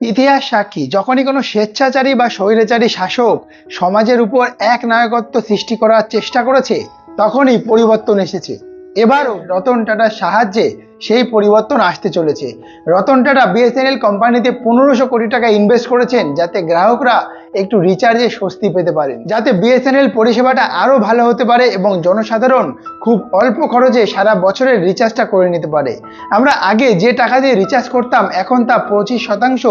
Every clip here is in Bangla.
ইতিহাস সাক্ষী, যখনই কোনো স্বেচ্ছাচারী বা স্বৈরাচারী শাসক সমাজের উপর এক নায়কত্ব সৃষ্টি করার চেষ্টা করেছে, তখনই পরিবর্তন এসেছে। এবারও রতন টাটার সাহায্যে সেই পরিবর্তন আসতে চলেছে। রতন টাটা বিএসএনএল কোম্পানিতে পনেরোশো কোটি টাকা ইনভেস্ট করেছেন, যাতে গ্রাহকরা একটু রিচার্জে স্বস্তি পেতে পারেন। যাতে বিএসএনএল পরিষেবাটা আরও ভালো হতে পারে এবং জনসাধারণ খুব অল্প খরচে সারা বছরের রিচার্জটা করে নিতে পারে। আমরা আগে যে টাকা দিয়ে রিচার্জ করতাম, এখন তা পঁচিশ শতাংশ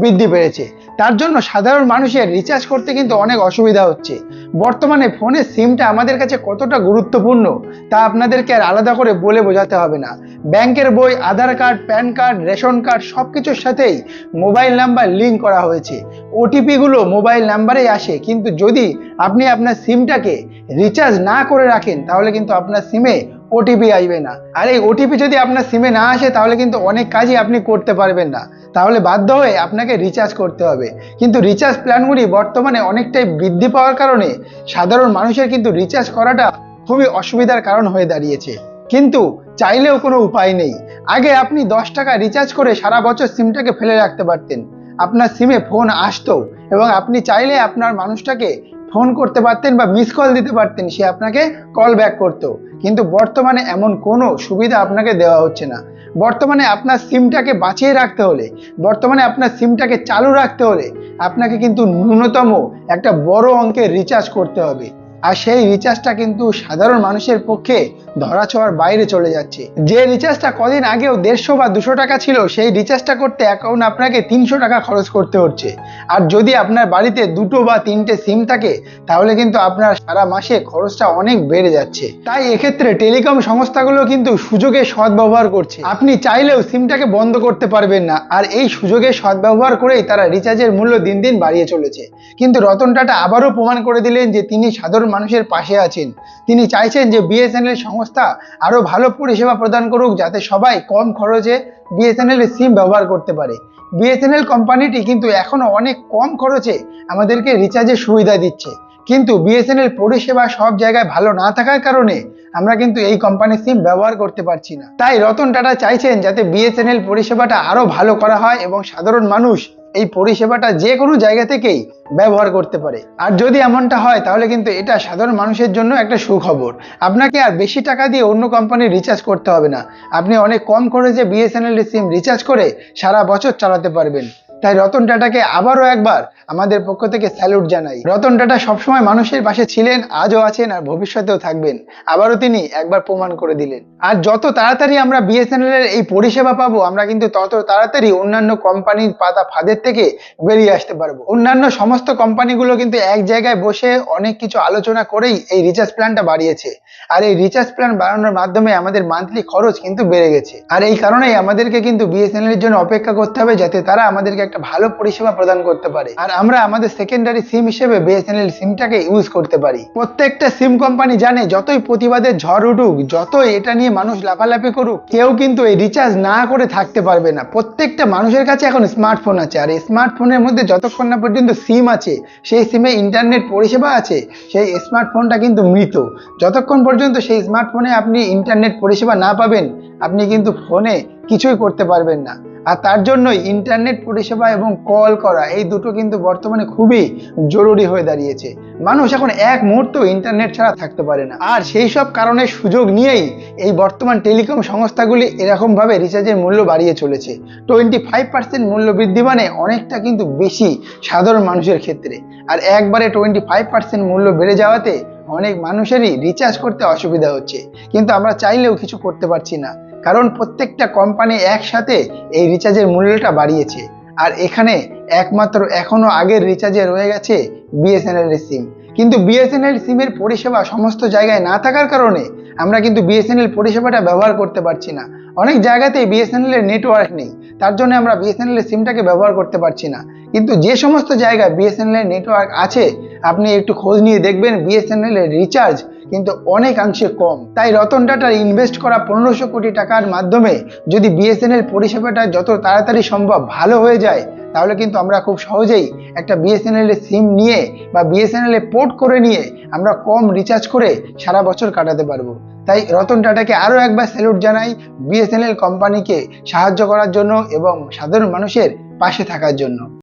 বৃদ্ধি পেয়েছে। তার জন্য সাধারণ মানুষের রিচার্জ করতে কিন্তু অনেক অসুবিধা হচ্ছে। বর্তমানে ফোনের সিমটা আমাদের কাছে কতটা গুরুত্বপূর্ণ, তা আপনাদেরকে আর আলাদা করে বলে বোঝাতে হবে না। ব্যাংকের বই, Aadhaar card, PAN card, ration card সব কিছুর সাথেই মোবাইল নাম্বার লিঙ্ক করা হয়েছে। ওটিপিগুলো মোবাইল নাম্বারেই আসে। কিন্তু যদি আপনি আপনার সিমটাকে রিচার্জ না করে রাখেন, তাহলে কিন্তু আপনার সিমে ওটিপি আসবে না। আর এই ওটিপি যদি আপনার সিমে না আসে, তাহলে কিন্তু অনেক কাজই আপনি করতে পারবেন না। তাহলে বাধ্য হয়ে আপনাকে রিচার্জ করতে হবে। কিন্তু রিচার্জ প্ল্যানগুলি বর্তমানে অনেকটাই বৃদ্ধি পাওয়ার কারণে সাধারণ মানুষের কিন্তু রিচার্জ করাটা খুবই অসুবিধার কারণ হয়ে দাঁড়িয়েছে। কিন্তু চাইলেও কোনো উপায় নেই। আগে আপনি দশ টাকা রিচার্জ করে সারা বছর সিমটাকে ফেলে রাখতে পারতেন। আপনার সিমে ফোন আসতো এবং আপনি চাইলে আপনার মানুষটাকে ফোন করতে পারতেন বা মিস কল দিতে পারতেন, সে আপনাকে কল ব্যাক করতো। কিন্তু বর্তমানে এমন কোনো সুবিধা আপনাকে দেওয়া হচ্ছে না। বর্তমানে আপনার সিমটাকে বাঁচিয়ে রাখতে হলে, বর্তমানে আপনার সিমটাকে চালু রাখতে হলে আপনাকে কিন্তু ন্যূনতম একটা বড় অঙ্কের রিচার্জ করতে হবে। আর সেই রিচার্জটা কিন্তু সাধারণ মানুষের পক্ষে ধরা ছোঁয়ার বাইরে চলে যাচ্ছে। যে রিচার্জটা কদিন আগেও দেড়শো বা দুশো টাকা ছিল, সেই রিচার্জটা করতে এখন আপনাকে তিনশো টাকা খরচ করতে হচ্ছে। আর যদি আপনার বাড়িতে দুটো বা তিনটে সিম থাকে, তাহলে কিন্তু আপনার সারা মাসে খরচটা অনেক বেড়ে যাচ্ছে। তাই এক্ষেত্রে টেলিকম সংস্থাগুলো কিন্তু সুযোগে সদ্ব্যবহার করছে। আপনি চাইলেও সিমটাকে বন্ধ করতে পারবেন না, আর এই সুযোগের সদ্ব্যবহার করেই তারা রিচার্জের মূল্য দিন দিন বাড়িয়ে চলেছে। কিন্তু রতন টাটা আবারও প্রমাণ করে দিলেন যে তিনি সাধারণ মানুষের পাশে আছেন। তিনি চাইছেন যে বিএসএনএল সংস্থা আরও ভালো পরিষেবা প্রদান করুক, যাতে সবাই কম খরচে বিএসএনএল সিম ব্যবহার করতে পারে। বিএসএনএল কোম্পানিটি কিন্তু এখনও অনেক কম খরচে আমাদেরকে রিচার্জের সুবিধা দিচ্ছে। কিন্তু বিএসএনএল পরিষেবা সব জায়গায় ভালো না থাকার কারণে আমরা কিন্তু এই কোম্পানির সিম ব্যবহার করতে পারছি না। তাই রতন টাটা চাইছেন যাতে বিএসএনএল পরিষেবাটা আরও ভালো করা হয় এবং সাধারণ মানুষ এই পরিষেবাটা যে কোনো জায়গা থেকেই ব্যবহার করতে পারে। আর যদি এমনটা হয়, তাহলে কিন্তু এটা সাধারণ মানুষের জন্য একটা সুখবর। আপনাকে আর বেশি টাকা দিয়ে অন্য কোম্পানির রিচার্জ করতে হবে না। আপনি অনেক কম করে যে বিএসএনএল সিম রিচার্জ করে সারা বছর চালাতে পারবেন। তাই রতন টাটাকে আবারও একবার আমাদের পক্ষ থেকে স্যালুট জানাই। রতন টাটা সবসময় মানুষের পাশে ছিলেন, আজও আছেন আর ভবিষ্যতেও থাকবেন। আবারও তিনি একবার প্রমাণ করে দিলেন। আর যত তাড়াতাড়ি আমরা বিএসএনএল এর এই পরিষেবা পাবো, আমরা কিন্তু তত তাড়াতাড়ি অন্যান্য কোম্পানির পাতা ফাঁদের থেকে বেরিয়ে আসতে পারব। অন্যান্য সমস্ত কোম্পানিগুলো কিন্তু এক জায়গায় বসে অনেক কিছু আলোচনা করেই এই রিচার্জ প্ল্যানটা বাড়িয়েছে। আর এই রিচার্জ প্ল্যান বাড়ানোর মাধ্যমে আমাদের মান্থলি খরচ কিন্তু বেড়ে গেছে। আর এই কারণেই আমাদেরকে কিন্তু বিএসএনএল এর জন্য অপেক্ষা করতে হবে যাতে তারা আমাদেরকে একটা ভালো পরিষেবা প্রদান করতে পারে। আর আমরা আমাদের সেকেন্ডারি সিম হিসেবে বিএসএনএল সিমটাকে ইউজ করতে পারি। প্রত্যেকটা সিম কোম্পানি জানে যতই প্রতিবাদের ঝড় উঠুক, যতই এটা নিয়ে মানুষ লাফালাফি করুক, কেউ কিন্তু এই রিচার্জ না করে থাকতে পারবে না। প্রত্যেকটা মানুষের কাছে এখন স্মার্টফোন আছে। আর এই স্মার্টফোনের মধ্যে যতক্ষণ না পর্যন্ত সিম আছে, সেই সিমে ইন্টারনেট পরিষেবা আছে, সেই স্মার্টফোনটা কিন্তু মৃত। যতক্ষণ পর্যন্ত সেই স্মার্টফোনে আপনি ইন্টারনেট পরিষেবা না পাবেন, আপনি কিন্তু ফোনে কিছুই করতে পারবেন না। আর তার জন্যই ইন্টারনেট পরিষেবা এবং কল করা এই দুটো কিন্তু বর্তমানে খুবই জরুরি হয়ে দাঁড়িয়েছে। মানুষ এখন এক মুহূর্ত ইন্টারনেট ছাড়া থাকতে পারে না। আর সেই সব কারণের সুযোগ নিয়েই এই বর্তমান টেলিকম সংস্থাগুলি এরকমভাবে রিচার্জের মূল্য বাড়িয়ে চলেছে। টোয়েন্টি ফাইভ পার্সেন্ট মূল্য বৃদ্ধি মানে অনেকটা কিন্তু বেশি সাধারণ মানুষের ক্ষেত্রে। আর একবারে টোয়েন্টি ফাইভ পার্সেন্ট মূল্য বেড়ে যাওয়াতে অনেক মানুষেরই রিচার্জ করতে অসুবিধা হচ্ছে। কিন্তু আমরা চাইলেও কিছু করতে পারছি না। কারণ প্রত্যেকটা কোম্পানি একসাথে এই রিচার্জের মূল্যটা বাড়িয়েছে। আর এখানে একমাত্র এখনও আগের রিচার্জে রয়ে গেছে বিএসএনএল এর সিম কিন্তু বিএসএনএল সিমের পরিষেবা সমস্ত জায়গায় না থাকার কারণে আমরা কিন্তু বিএসএনএল পরিষেবাটা ব্যবহার করতে পারছি না। অনেক জায়গাতেই বিএসএনএল এর নেটওয়ার্ক নেই। তার জন্য আমরা বিএসএনএল এর সিমটাকে ব্যবহার করতে পারছি না। কিন্তু যে সমস্ত জায়গায় বিএসএনএল এর নেটওয়ার্ক আছে, আপনি একটু খোঁজ নিয়ে দেখবেন বিএসএনএল এর রিচার্জ কিন্তু অনেকাংশে কম। তাই রতন টাটার ইনভেস্ট করা পনেরোশো কোটি টাকার মাধ্যমে যদি বিএসএনএল পরিষেবাটা যত তাড়াতাড়ি সম্ভব ভালো হয়ে যায়, তাহলে কিন্তু আমরা খুব সহজেই একটা বিএসএনএল এর সিম নিয়ে বা বিএসএনএল এ পোর্ট করে নিয়ে আমরা কম রিচার্জ করে সারা বছর কাটাতে পারব। তাই রতন টাটাকে আরও একবার স্যালুট জানাই বিএসএনএল কোম্পানিকে সাহায্য করার জন্য এবং সাধারণ মানুষের পাশে থাকার জন্য।